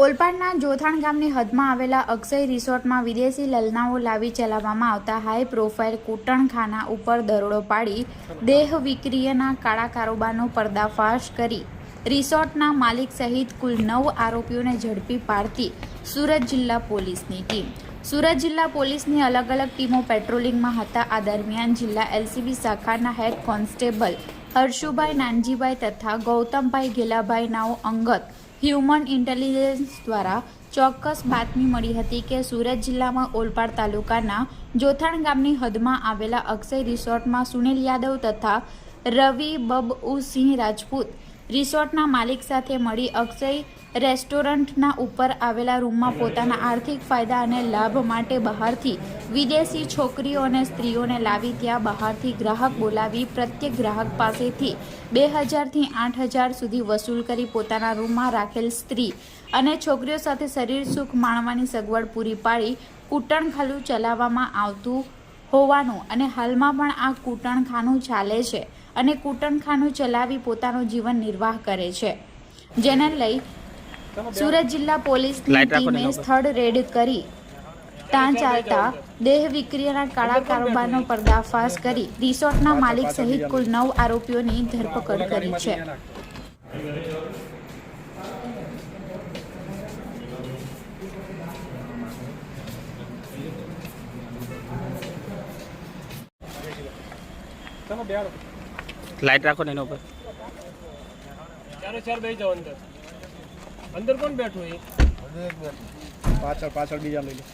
ઓલપાડના જોથાણ ગામની હદમાં આવેલા અક્ષય રિસોર્ટમાં વિદેશી લલનાઓ લાવી ચલાવવામાં આવતા હાઈ પ્રોફાઇલ કૂટણખાના ઉપર દરોડો પાડી દેહ વિક્રિયના કાળા કારોબારનો પર્દાફાશ કરી. રિસોર્ટના માલિક સહિત કુલ નવ આરોપીઓને ઝડપી પાડતી સુરત જિલ્લા પોલીસની ટીમ. સુરત જિલ્લા પોલીસની અલગ અલગ ટીમો પેટ્રોલિંગમાં હતા. આ દરમિયાન જિલ્લા એલસીબી શાખાના હેડ કોન્સ્ટેબલ હર્ષુભાઈ નાનજીભાઈ તથા ગૌતમભાઈ ગેલાભાઈ નાઓ અંગત હ્યુમન ઇન્ટેલિજન્સ દ્વારા ચોક્કસ બાતમી મળી હતી કે સુરત જિલ્લામાં ઓલપાડ તાલુકાના જોથાણ ગામની હદમાં આવેલા અક્ષય રિસોર્ટમાં સુનિલ યાદવ તથા રવિ બબઉસિંહ રાજપૂત રિસોર્ટના માલિક સાથે મળી અક્ષય રેસ્ટોરન્ટના ઉપર આવેલા રૂમમાં પોતાના આર્થિક ફાયદા અને લાભ માટે બહારથી વિદેશી છોકરીઓ અને સ્ત્રીઓને લાવી ત્યાં બહારથી ગ્રાહક બોલાવી પ્રત્યેક ગ્રાહક પાસેથી બે હજારથી આઠ હજાર સુધી વસૂલ કરી પોતાના રૂમમાં રાખેલ સ્ત્રી અને છોકરીઓ સાથે શરીર સુખ માણવાની સગવડ પૂરી પાડી કૂટણખાલું ચલાવવામાં આવતું હોવાનું અને હાલમાં પણ આ કૂટણખાનું ચાલે છે. અને કૂટણખાનું ચલાવી પોતાનું જીવન નિર્વાહ કરે છે. જેને લઈ સુરત જિલ્લા પોલીસની ટીમે સ્થળ રેડ કરી ત્યાં ચાલતા દેહ વિક્રિયાના કાળા કારોબારનો પર્દાફાશ કરી રિસોર્ટના માલિક સહિત કુલ નવ આરોપીઓની ધરપકડ કરી છે. તમે બેહાડો લાઈટ રાખો ને એના ઉપર ચારે ચાર બેસી જાઓ અંદર અંદર કોણ બેઠું એ પાછળ પાછળ બીજા લઈ લો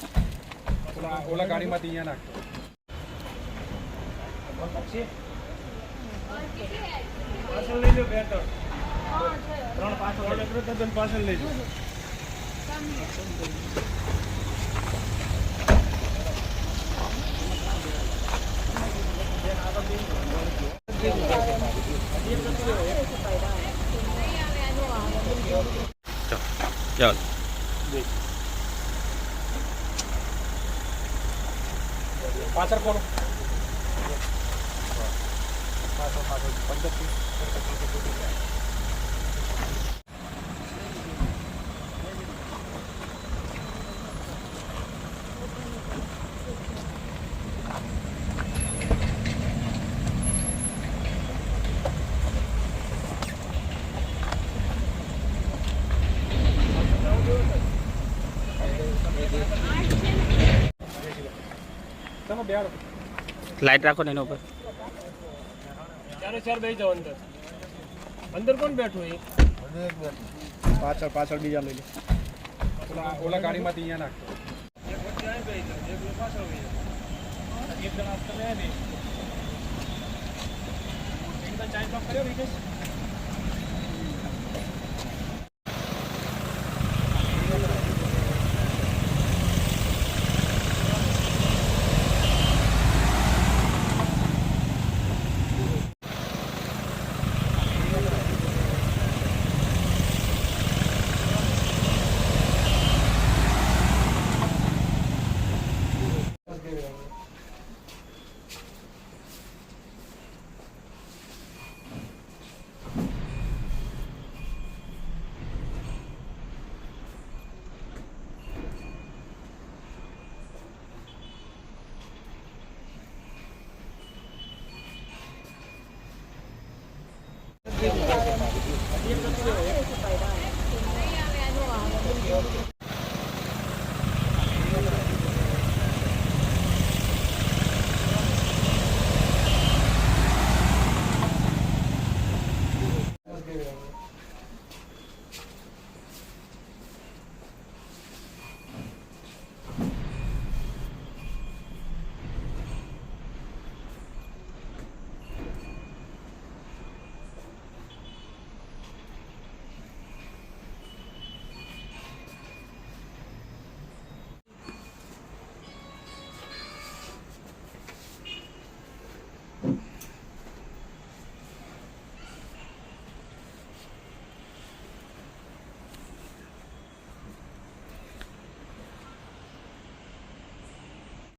ઓલા ઓલા ગાડીમાંથી અહીંયા નાખ પાછળ લઈ લો બે ત્રણ ત્રણ પાછળ ત્રણ એકડો તદ્દન પાછળ લઈ લો ચાલો પાછળ કોણ પાછળ પાછળ પદ્ધતિ તમે બેહાડો લાઈટ રાખો ને એના ઉપર ચારે ચાર બેસી જાઓ અંદર અંદર કોણ બેઠું એ પાછળ પાછળ બીજા લઈ લો ઓલા ઓલા ગાડીમાંથી અહીંયા નાખ એક વચ્ચે અહીં બેસી જાઓ એક પાછળ બેસી જાઓ એક જણા તમે નહીં એકદમ ચાય પાક કર્યો વિકેશ いいですね、いいですね、いいです。